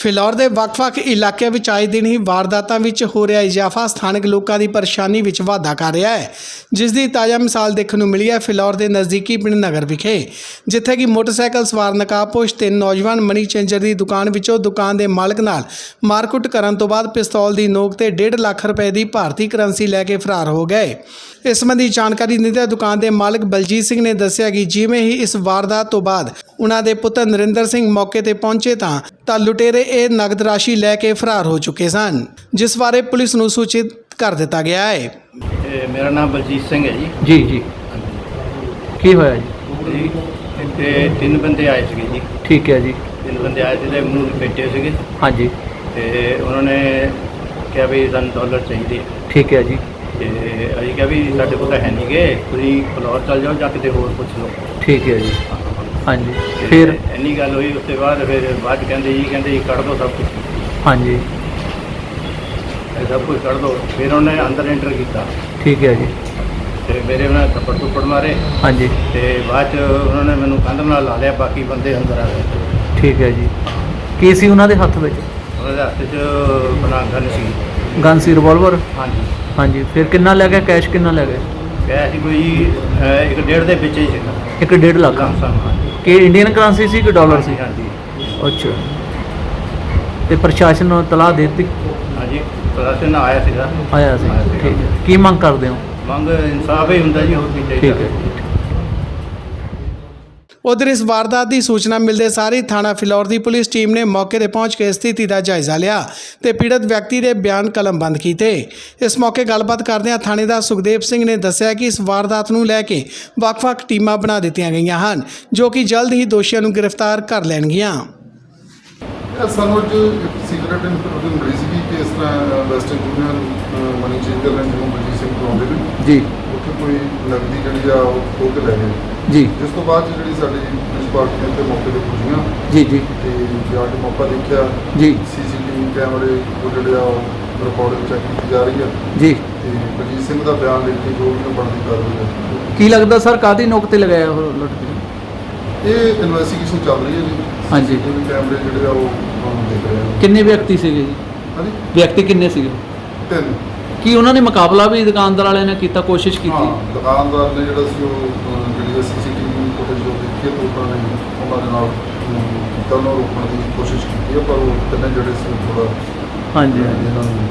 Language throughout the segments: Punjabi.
ਫਿਲੌਰ ਦੇ ਵੱਖ-ਵੱਖ ਇਲਾਕਿਆਂ ਵਿੱਚ ਆਏ ਦਿਨ ਹੀ ਵਾਰਦਾਤਾਂ ਵਿੱਚ ਹੋ ਰਿਹਾ ਇਜ਼ਾਫਾ ਸਥਾਨਕ ਲੋਕਾਂ ਦੀ ਪਰੇਸ਼ਾਨੀ ਵਿੱਚ ਵਾਧਾ ਕਰ ਰਿਹਾ ਹੈ। ਜਿਸ ਦੀ ਤਾਜ਼ਾ ਮਿਸਾਲ ਦੇਖਣ ਨੂੰ ਮਿਲੀ ਹੈ ਫਿਲੌਰ ਦੇ ਨਜ਼ਦੀਕੀ ਪਿੰਡ ਨਗਰ ਵਿਖੇ, ਜਿੱਥੇ ਕਿ ਮੋਟਰਸਾਈਕਲ ਸਵਾਰ ਨਕਾਬਪੋਸ਼ ਤਿੰਨ ਨੌਜਵਾਨ ਮਨੀ ਚੇਂਜਰ ਦੀ ਦੁਕਾਨ ਵਿੱਚੋਂ ਦੁਕਾਨ ਦੇ ਮਾਲਕ ਨਾਲ ਮਾਰਕੁੱਟ ਕਰਨ ਤੋਂ ਬਾਅਦ ਪਿਸਤੌਲ ਦੀ ਨੋਕ ਤੇ 1.5 ਲੱਖ ਰੁਪਏ ਦੀ ਭਾਰਤੀ ਕਰੰਸੀ ਲੈ ਕੇ ਫਰਾਰ ਹੋ ਗਏ। ਇਸ ਸੰਬੰਧੀ ਜਾਣਕਾਰੀ ਦਿੰਦਿਆਂ ਦੁਕਾਨ ਦੇ ਮਾਲਕ ਬਲਜੀਤ ਸਿੰਘ ਨੇ ਦੱਸਿਆ ਕਿ ਜਿਵੇਂ ਹੀ ਇਸ ਵਾਰਦਾਤ ਤੋਂ ਬਾਅਦ ਉਹਨਾਂ ਦੇ ਪੁੱਤਰ ਨਰਿੰਦਰ ਸਿੰਘ ਮੌਕੇ ਤੇ ਪਹੁੰਚੇ ਤਾਂ ਤਾਂ ਲੁਟੇਰੇ ਇਹ ਨਗਦ ਰਾਸ਼ੀ ਲੈ ਕੇ ਫਰਾਰ ਹੋ ਚੁੱਕੇ ਸਨ ਜਿਸ ਬਾਰੇ ਪੁਲਿਸ ਨੂੰ ਸੂਚਿਤ ਕਰ ਦਿੱਤਾ ਗਿਆ ਹੈ। ਇਹ ਮੇਰਾ ਨਾਮ ਬਲਜੀਤ ਸਿੰਘ ਹੈ ਜੀ। ਜੀ ਜੀ। ਕੀ ਹੋਇਆ ਜੀ? ਤੇ ਤਿੰਨ ਬੰਦੇ ਆਏ ਸੀਗੇ ਜੀ। ਠੀਕ ਹੈ ਜੀ। ਤਿੰਨ ਬੰਦੇ ਆਏ ਸੀ ਤੇ ਮੂੰਹ ਲਪੇਟੇ ਸੀਗੇ। ਹਾਂਜੀ। ਤੇ ਉਹਨਾਂ ਨੇ ਕਿਹਾ ਵੀ ਸਾਨੂੰ ਡਾਲਰ ਚਾਹੀਦੇ ਆ। ਠੀਕ ਹੈ ਜੀ। ਤੇ ਅਸੀਂ ਕਿਹਾ ਵੀ ਸਾਡੇ ਕੋਲ ਤਾਂ ਹੈ ਨਹੀਂ ਗੇ ਤੁਸੀਂ ਫਲੋਰ ਚੱਲ ਜਾਓ ਜਾਂ ਕਿਤੇ ਹੋਰ ਪੁੱਛ ਲਓ। ਠੀਕ ਹੈ ਜੀ। ਹਾਂਜੀ। ਫਿਰ ਇੰਨੀ ਗੱਲ ਹੋਈ ਉਸ ਤੋਂ ਬਾਅਦ ਫਿਰ ਬਾਅਦ 'ਚ ਕਹਿੰਦੇ ਜੀ ਕਹਿੰਦੇ ਜੀ ਕੱਢ ਦਿਓ ਸਭ ਕੁਝ ਹਾਂਜੀ। ਇਹ ਸਭ ਕੁਝ ਕੱਢ ਦਿਓ ਫਿਰ ਉਹਨੇ ਅੰਦਰ ਐਂਟਰ ਕੀਤਾ। ਠੀਕ ਹੈ ਜੀ। ਤੇ ਮੇਰੇ ਉਹਨਾਂ ਨੇ ਥੱਪੜ ਥੁੱਪੜ ਮਾਰੇ। ਹਾਂਜੀ। ਤੇ ਬਾਅਦ 'ਚ ਉਹਨਾਂ ਨੇ ਮੈਨੂੰ ਕੰਧ ਨਾਲ ਲਾ ਲਿਆ ਬਾਕੀ ਬੰਦੇ ਅੰਦਰ ਆ ਗਏ। ਠੀਕ ਹੈ ਜੀ। ਕੀ ਸੀ ਉਹਨਾਂ ਦੇ ਹੱਥ ਵਿੱਚ? ਉਹਨਾਂ ਦੇ ਹੱਥ 'ਚ ਬਣਾ ਗਨ ਸੀ। ਗਨ ਸੀ ਰਿਵਾਲਵਰ ਹਾਂਜੀ। ਹਾਂਜੀ। ਫਿਰ ਕਿੰਨਾ ਲੈ ਗਿਆ ਕੈਸ਼ ਕਿੰਨਾ ਲੈ ਗਿਆ ਕੋਈ ਅਹ, ਇੱਕ ਡੇਢ ਦੇ ਵਿੱਚ ਹੀ ਸੀਗਾ ਇੱਕ ਡੇਢ ਲੱਖ? ਲਮਸਮ ਹਾਂਜੀ ਕਿ ਇੰਡੀਅਨ ਕਰੰਸੀ ਸੀ ਕਿ ਡਾਲਰ ਸੀ? ਹਾਂਜੀ। ਅੱਛਾ। ਤੇ ਪ੍ਰਸ਼ਾਸਨ ਨੂੰ ਤਲਾਹ ਦੇ ਦਿੱਤੀ? ਹਾਂਜੀ ਪ੍ਰਸ਼ਾਸਨ ਆਇਆ ਸੀਗਾ। ਆਇਆ ਸੀ। ਠੀਕ ਹੈ। ਕੀ ਮੰਗ ਕਰਦੇ ਹੋ? ਮੰਗ ਇਨਸਾਫ ਹੀ ਹੁੰਦਾ ਜੀ ਹੋਰ ਕੀ ਚਾਹੀਦਾ। ਠੀਕ ਹੈ। ਉਧਰ ਇਸ ਵਾਰਦਾਤ ਦੀ ਸੂਚਨਾ ਮਿਲਦੇ ਸਾਰ ਥਾਣਾ ਫਿਲੌਰ ਦੀ ਪੁਲਿਸ ਟੀਮ ਨੇ ਮੌਕੇ ਤੇ ਪਹੁੰਚ ਕੇ ਸਥਿਤੀ ਦਾ ਜਾਇਜ਼ਾ ਲਿਆ ਤੇ ਪੀੜਤ ਵਿਅਕਤੀ ਦੇ ਬਿਆਨ ਕਲਮਬੰਦ ਕੀਤੇ। ਇਸ ਮੌਕੇ ਗੱਲਬਾਤ ਕਰਦਿਆਂ ਥਾਣੇਦਾਰ ਸੁਖਦੇਵ ਸਿੰਘ ਨੇ ਦੱਸਿਆ ਕਿ ਇਸ ਵਾਰਦਾਤ ਨੂੰ ਲੈ ਕੇ ਵੱਖ-ਵੱਖ ਟੀਮਾਂ ਬਣਾ ਦਿੱਤੀਆਂ ਗਈਆਂ ਹਨ ਜੋ ਕਿ ਜਲਦ ਹੀ ਦੋਸ਼ੀਆਂ ਨੂੰ ਗ੍ਰਿਫਤਾਰ ਕਰ ਲੈਣਗੀਆਂ। ਸਾਨੂੰ ਅੱਜ ਸੀਕ੍ਰੇਟ ਇਨਫੋਰਮੇਸ਼ਨ ਮਿਲੀ ਸੀ ਕਿ ਇਸ ਤਰ੍ਹਾਂ ਵੈਸਟਰਨ ਯੂਨੀਅਨ ਮਨੀ ਚੇਂਜਰ ਨੂੰ ਬਲਜੀਤ ਸਿੰਘ ਤੋਂ ਆਉਂਦੇ ਨੇ। ਜੀ। ਉੱਥੇ ਕੋਈ ਨਗਦੀ ਜਿਹੜੀ ਆ ਉਹ ਖੋਹ ਕੇ ਲੈ ਗਏ ਜੀ। ਜਿਸ ਤੋਂ ਬਾਅਦ 'ਚ ਜਿਹੜੀ ਸਾਡੀ ਪੁਲਿਸ ਪਾਰਟੀ ਨੇ ਤੇ ਮੌਕੇ ਤੇ ਪੁੱਜੀਆਂ। ਜੀ ਜੀ। ਤੇ ਜਾ ਕੇ ਮੌਕਾ ਦੇਖਿਆ। ਜੀ। ਸੀਸੀਟੀਵੀ ਕੈਮਰੇ ਉਹ ਜਿਹੜੇ ਆ ਰਿਕਾਰਡਿੰਗ ਚੈੱਕ ਕੀਤੀ ਜਾ ਰਹੀ ਹੈ ਜੀ। ਤੇ ਬਲਜੀਤ ਸਿੰਘ ਦਾ ਬਿਆਨ ਲਿਖ ਕੇ ਜੋ ਵੀ ਬਣਦੀ ਕਾਰਵਾਈ ਹੈ ਕੀ ਲੱਗਦਾ ਸਰ ਕਾਦੀ ਨੋਕ ਤੇ ਲਗਾਇਆ ਉਹ ਲੁੱਟ ਕੇ ਇਹ ਇਨਵੈਸਟੀਗੇਸ਼ਨ ਚੱਲ ਰਹੀ ਹੈ ਜੀ। ਹਾਂਜੀ। ਸੀਸੀਟੀਵੀ ਕੈਮਰੇ ਜਿਹੜੇ ਆ ਉਹ ਤੁਹਾਨੂੰ ਦੇਖ ਰਹੇ ਹਾਂ ਕਿੰਨੇ ਵਿਅਕਤੀ ਸੀਗੇ ਜੀ? ਹਾਂਜੀ। ਵਿਅਕਤੀ ਕਿੰਨੇ ਸੀਗੇ? ਤਿੰਨ। ਕੀ ਉਹਨਾਂ ਨੇ ਮੁਕਾਬਲਾ ਵੀ ਦੁਕਾਨਦਾਰ ਵਾਲਿਆਂ ਨੇ ਕੀਤਾ ਕੋਸ਼ਿਸ਼ ਕੀਤੀ? ਹਾਂ ਦੁਕਾਨਦਾਰ ਨੇ ਜਿਹੜਾ ਸੀ ਉਹ ਅਹ, ਜਿਹੜੀ ਸੀਸੀਟੀਵੀ ਫੁਟੇਜ ਜੋ ਦੇਖੀ ਤਾਂ ਉਹਨਾਂ ਨੇ ਉਹਨਾਂ ਦੇ ਨਾਲ ਅਮ, ਕੀਤਾ ਉਹਨਾਂ ਨੂੰ ਰੋਕਣ ਦੀ ਕੋਸ਼ਿਸ਼ ਕੀਤੀ ਹੈ ਪਰ ਉਹ ਤਿੰਨੇ ਜਿਹੜੇ ਸੀ ਥੋੜਾ ਹਾਂਜੀ ਹਾਂਜੀ। ਇਹਨਾਂ ਨੂੰ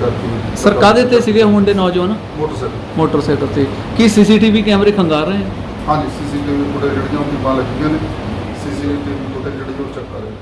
ਕਰਕੇ ਸਰ ਕਾਹਦੇ ਤੇ ਸੀਗੇ ਮੁੰਡੇ ਨੌਜਵਾਨ? ਮੋਟਰਸਾਈਕਲ। ਮੋਟਰਸਾਈਕਲ ਤੇ। ਕੀ ਸੀਸੀਟੀਵੀ ਕੈਮਰੇ ਖੰਗਾਰ ਰਹੇ? ਹੈ ਹਾਂਜੀ ਸੀਸੀਟੀਵੀ ਫੁਟੇਜ ਜਿਹੜੀਆਂ ਉਹ ਟੀਮਾਂ ਲੱਗੀਆਂ ਨੇ? ਸੀਸੀਟੀਵੀ ਫੁਟੇਜ ਜਿਹੜੀ ਉਹ ਚੈੱਕ ਕਰ ਰਹੇ